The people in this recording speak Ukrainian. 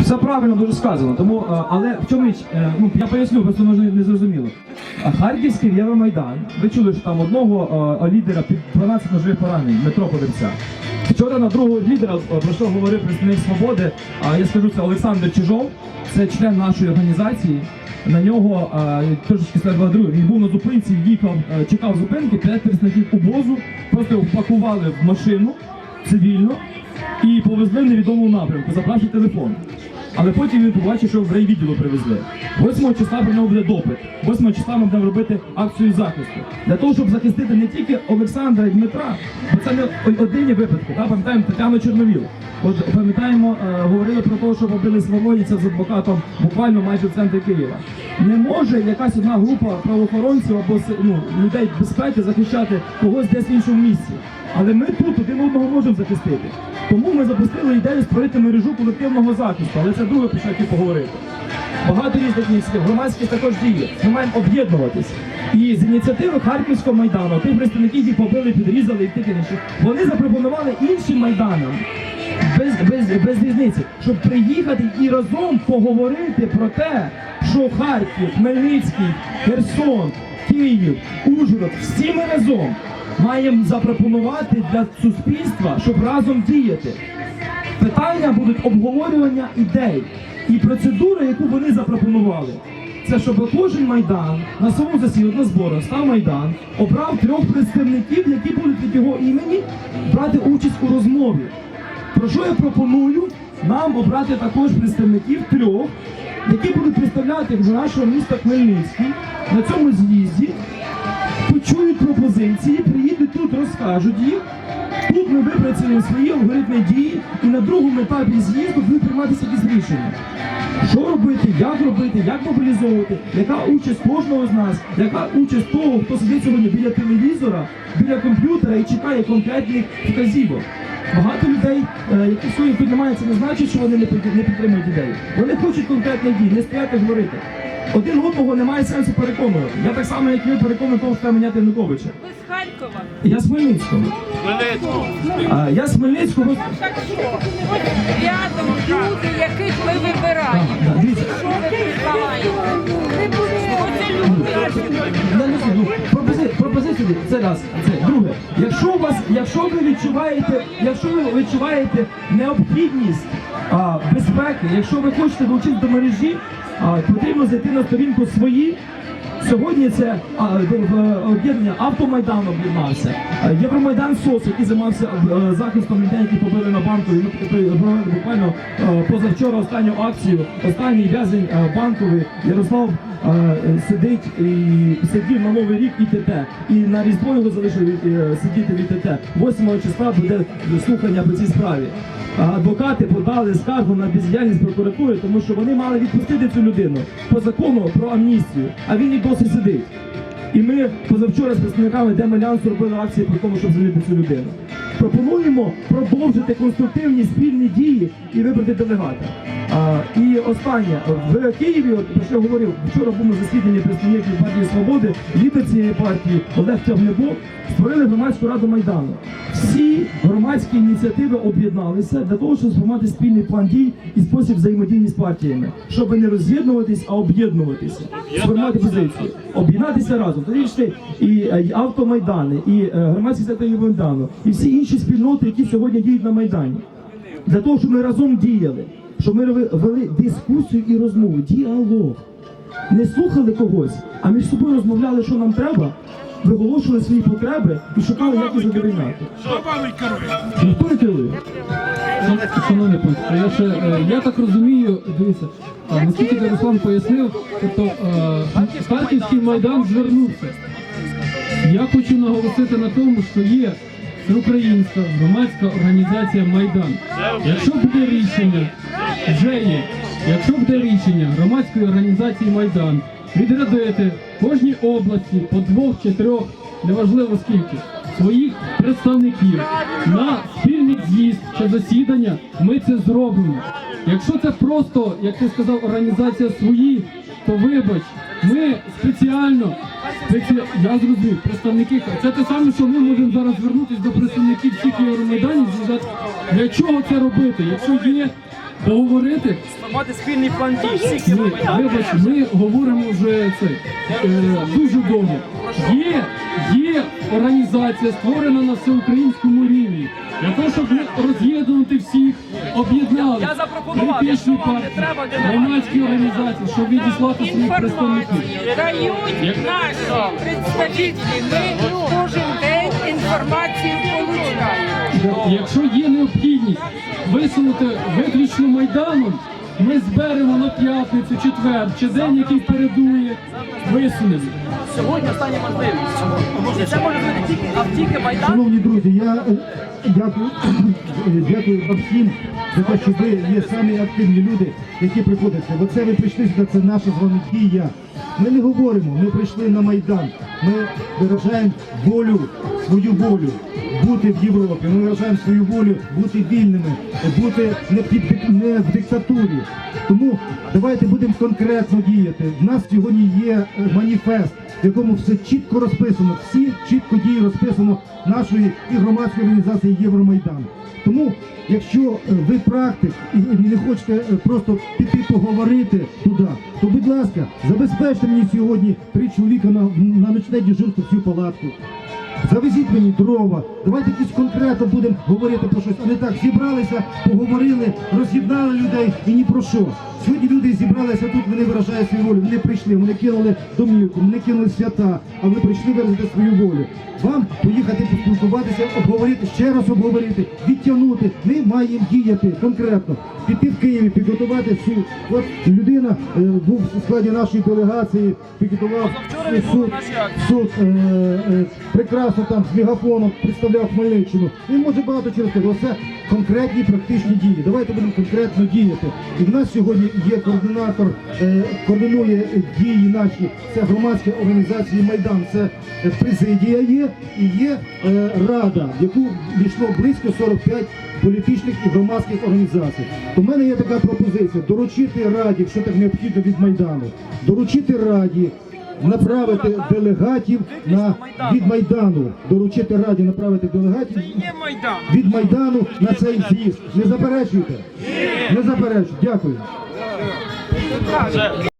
Все. Правильно дуже сказано. Тому, е, але в чому річ, е, ну я поясню, просто може не зрозуміло. Харківський Євромайдан, ви чули, що там одного е, лідера під 12 ножових поранень, Дмитро Подерця. Вчора на другого лідера про що говорив представник свободи. Я скажу це Олександр Чижов, це член нашої організації. На нього трошечки другий. Він був на зупинці, їхав, чекав зупинки, п'ять представників обозу, просто його впакували в машину цивільно і повезли в невідомому напрямку, забравши телефон. Але потім він побачив, що в райвідділу привезли. 8 числа про нього буде допит. 8 числа ми будемо робити акцію захисту. Для того, щоб захистити не тільки Олександра і Дмитра, бо це не о- одинні випадки. Та? Пам'ятаємо Тетяну Чорновіл. От пам'ятаємо, е, говорили про те, що побили Свободівця з адвокатом буквально майже в центрі Києва. Не може якась одна група правоохоронців або ну, людей безпеки захищати когось десь в іншому місці. Але ми тут один одного можемо захистити. Тому ми запустили ідею створити мережу колективного захисту, але це друге про що хотів поговорити. Багато різних ініціатив, громадськість також діє. Ми маємо об'єднуватись. І з ініціативи Харківського майдану, тих представників, які побили, підрізали і тих інших, вони запропонували іншим майданам. Без, без, без різниці, щоб приїхати і разом поговорити про те, що Харків, Хмельницький, Херсон, Київ, Ужгород, всі ми разом маємо запропонувати для суспільства, щоб разом діяти. Питання будуть обговорювання ідей і процедура, яку вони запропонували. Це щоб кожен майдан на своєму засіданні на став майдан, обрав трьох представників, які будуть від його імені брати участь у розмові. Про що я пропоную нам обрати також представників трьох, які будуть представляти нашого міста Хмельницький на цьому з'їзді, почують пропозиції, приїдуть тут, розкажуть їх. Тут ми випрацюємо свої алгоритми дії і на другому етапі з'їзду будуть прийматися якісь рішення. Що робити, як робити, як мобілізовувати, яка участь кожного з нас, яка участь того, хто сидить сьогодні біля телевізора, біля комп'ютера і чекає конкретних вказівок. Багато людей, е, які сьогодні це не значить, що вони не підтримують ідеї. Вони хочуть конкретних дій, не стояти говорити. Один одного немає сенсу переконувати. Я так само, як ви переконую того, що треба міняти Януковича. Ви з Харкова. Я з Хмельницького. А, я з Хмельницького. Так що? Рядом люди, яких ми А, вибираємо. дивіться, Що ви знаю, ну, пропози- пропозицію це раз, це друге. Якщо у вас, якщо ви відчуваєте, якщо ви відчуваєте необхідність а, безпеки, якщо ви хочете долучитися до мережі, потрібно зайти на сторінку свої. Сьогодні це в- об'єднання автомайдан об'єднався. Євромайдан СОС, який займався е, захистом людей, які побили на банку. І Ми буквально е, позавчора останню акцію. Останній в'язень е, банковий Ярослав е, сидить і сидів на новий рік ІТТ. І на різдво його залишили е, сидіти в ІТТ. 8 числа буде слухання по цій справі. Адвокати подали скаргу на бездіяльність прокуратури, тому що вони мали відпустити цю людину по закону про амністію, а він і досі сидить. І ми позавчора з представниками Демальянсу робили акції про тому, щоб звільнити цю людину. Пропонуємо продовжити конструктивні спільні дії і вибрати делегата. І останнє. В Києві, от про що я говорив, вчора був на засіданні представників партії Свободи, лідер цієї партії Олег Тягнебок створили громадську раду майдану. Всі громадські ініціативи об'єдналися для того, щоб сформувати спільний план дій і спосіб взаємодії з партіями, щоб не роз'єднуватись, а об'єднуватися, сформувати позицію, об'єднатися разом. Тоді йшли і, е, автомайдани, і е, громадські сектори майдану, і всі інші спільноти, які сьогодні діють на майдані. Для того, щоб ми разом діяли, щоб ми вели- дискусію і розмову, діалог. Не слухали когось, а між собою розмовляли, що нам треба, виголошували свої потреби і шукали, як їх задовольняти. Ніхто не керує. Шановні панство, я ще е, я так розумію, дивіться, а, наскільки Руслан пояснив, тобто е, Харківський майдан звернувся. Я хочу наголосити на тому, що є всеукраїнська громадська організація Майдан. Якщо буде рішення, є, якщо буде рішення громадської організації Майдан відрядити кожній області по двох чи трьох, неважливо скільки, своїх представників на спільний з'їзд чи засідання, ми це зробимо. Якщо це просто, як ти сказав, організація свої, то вибач, ми спеціально спеці- я зрозумів, представники, це те саме, що ми можемо зараз звернутися до представників всіх Євромайданів для чого це робити, якщо є поговорити, Мати спільний план дій всіх вибач, ми говоримо вже це е, дуже довго. Є, є організація, створена на всеукраїнському рівні. Для того, щоб роз'єднувати всіх, об'єднали Я запропонував, якщо вам не треба, де громадські організації, щоб відіслати своїх представників. Інформацію дають наші представники. Ми кожен день інформацію получаємо. Якщо є необхідність висунути виключно майданом, ми зберемо на п'ятницю, четвер, чи день, який передує, висунемо. Сьогодні остання можливість. І це може бути тільки, а тільки Майдан. Шановні друзі, я е, дякую, е, дякую вам всім за те, що ви є самі активні люди, які приходять. Оце ви прийшли сюди, це наша з вами дія. Ми не говоримо, ми прийшли на Майдан. Ми виражаємо волю, свою волю бути в Європі. Ми виражаємо свою волю бути вільними, бути не, під, не в диктатурі. Тому давайте будемо конкретно діяти. В нас сьогодні є е, маніфест, в якому все чітко розписано, всі чітко дії розписано нашої і громадської організації Євромайдан. Тому, якщо е, ви практик і і не хочете е, просто піти поговорити туди, то будь ласка, забезпечте мені сьогодні три чоловіка на, на ночне дежурство в цю палатку. Завезіть мені дрова, давайте якось конкретно будемо говорити про щось, а не так зібралися, поговорили, роз'єднали людей і ні про що. Сьогодні люди зібралися тут, вони виражають свою волю. Вони прийшли, вони кинули домівку, вони кинули свята, а вони прийшли виразити свою волю. Вам поїхати поспілкуватися, обговорити, ще раз обговорити, відтягнути. Ми маємо діяти конкретно. Піти в Києві, підготувати суд. От людина е, був у складі нашої делегації, підготував суд, суд е, е, прекрасно там з мегафоном представляв Хмельниччину. Він може багато чого сказати. Оце конкретні практичні дії. Давайте будемо конкретно діяти. І в нас сьогодні є координатор, е, координує дії наші. Це громадська організація Майдан. Це е, президія є і є е, рада, в яку війшло близько 45 політичних і громадських організацій. У мене є така пропозиція доручити раді, якщо так необхідно від Майдану, доручити раді направити делегатів на від Майдану, доручити раді направити делегатів від Майдану на цей з'їзд. Не заперечуйте? Не заперечуйте. Дякую.